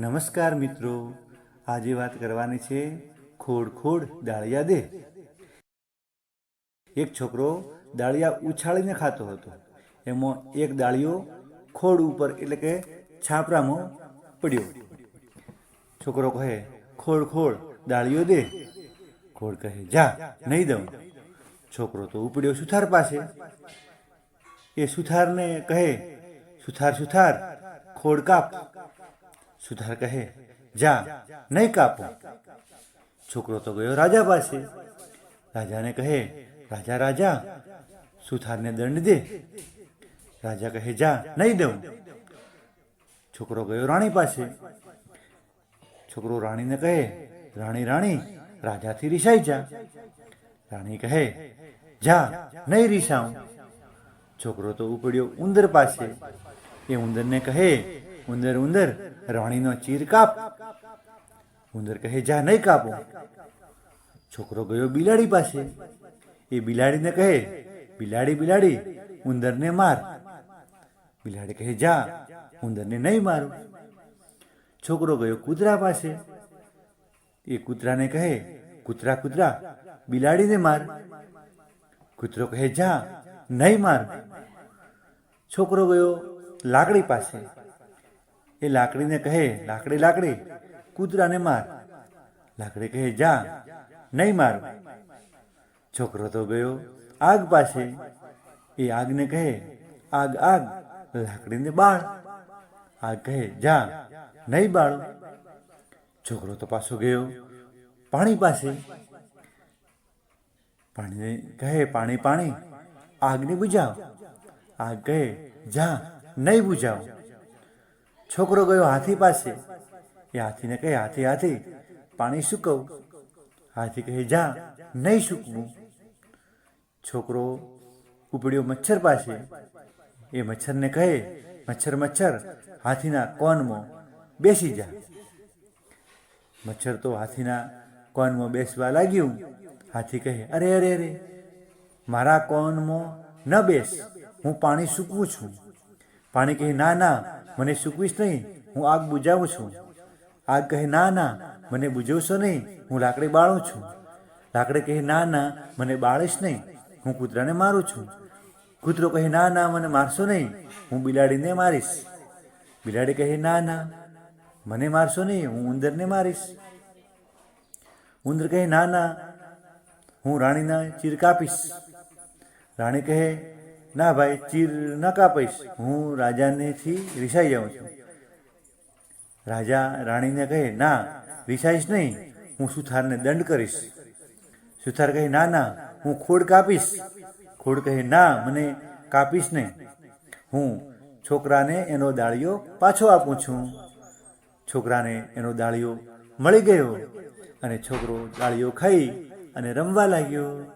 નમસ્કાર મિત્રો. આજે વાત કરવાની છે ખોડ ખોડ દાળિયા દે. એક છોકરો દાળિયા ઉછાળીને ખાતો હતો. એમાં એક દાળિયો ખોડ ઉપર એટલે કે છાપરામાં પડ્યો. છોકરો કહે, ખોડ ખોડ દાળિયો દે. ખોડ કહે, જા, નહીં દઉં. છોકરો તો ઉપડ્યો સુથાર પાસે. એ સુથારને કહે, સુથાર સુથાર, ખોડ કાપ. સુથાર કહે, જા, નહીં કાપો. છોકરો તો ગયો રાજા પાસે. રાજાને કહે, રાજા રાજા, સુથારને દંડ દે. રાજા કહે, જા, નહીં દઉં. છોકરો ગયો રાણી પાસે. છોકરો રાણીને કહે, રાણી રાણી, રાજાથી રિસાઈ જા. રાણી કહે, જા, નહીં રીસાઉં. છોકરો તો ઉપડ્યો ઉંદર પાસે. એ ઉંદરને કહે, ઉંદર ઉંદર રાણીનો ચીર કાપ. ઉંદર કહે, જા, નહીં કાપો. છોકરો ગયો બિલાડી પાસે. એ બિલાડીને કહે, બિલાડી બિલાડી, ઉંદરને માર. બિલાડી કહે, જા, ઉંદરને નહીં મારું. છોકરો ગયો કૂતરા પાસે. એ કૂતરાને કહે, કૂતરા કૂતરા, બિલાડીને માર. કૂતરો કહે, જા, નહીં માર. છોકરો ગયો લાકડી પાસે. એ લાકડીને કહે, લાકડી લાકડી, કૂતરાને માર. લાકડી કહે, જા, નહીં માર. છોકરો તો ગયો આગ પાસે. એ આગને કહે, આગ આગ, લાકડીને બાળ. આગ કહે, જા, નહીં બાળ. છોકરો તો પાછો ગયો પાણી પાસે. પાણીને કહે, પાણી પાણી, આગને બુજાવ. આગ કહે, જા, નહીં બુઝાવ છોકરો ગયો હાથી પાસે. એ હાથીને કહે, હાથી હાથી, પાણી સૂકવ. હાથી કહે, જા, નહીં સૂકવું. છોકરો ઉપડ્યો મચ્છર પાસે. એ મચ્છરને કહે, મચ્છર મચ્છર, હાથીના કોનમાં બેસી જા. મચ્છર તો હાથીના કોનમાં બેસવા લાગ્યું. હાથી કહે, અરે અરે અરે, મારા કોનમાં ન બેસ. હું પાણી સૂકવું છું. પાણી કહે, ના ના મને સૂકવીશ નહીં, હું આગ બુજાવું છું. આગ કહે, ના ના, મને બુજવશો નહીં, હું લાકડી બાળું છું. લાકડી કહે, ના ના, મને બાળીશ નહીં, હું કૂતરાને મારું છું. કૂતરો કહે, ના ના, મને મારશો નહીં, હું બિલાડીને મારીશ. બિલાડી કહે, ના ના, મને મારશો નહીં, હું ઉંદરને મારીશ. ઉંદર કહે, ના ના, હું રાણીના ચીર કાપીશ. રાણી કહે ના ભાઈ, ચીર ન કાપીશ. હું રાજાનેથી રિસાઈ જાઉં છું. રાજા રાણીને કહે, ના રિસાઈશ નહીં. હું સુથારને દંડ કરીશ. સુથાર કહે, ના ના, હું ખોડ કાપીશ. ખોડ કહે, ના, મને કાપીશ નહીં. હું છોકરાને એનો દાળિયો પાછો આપું છું. છોકરાને એનો દાળિયો મળી ગયો અને છોકરો દાળિયો ખાઈ અને રમવા લાગ્યો.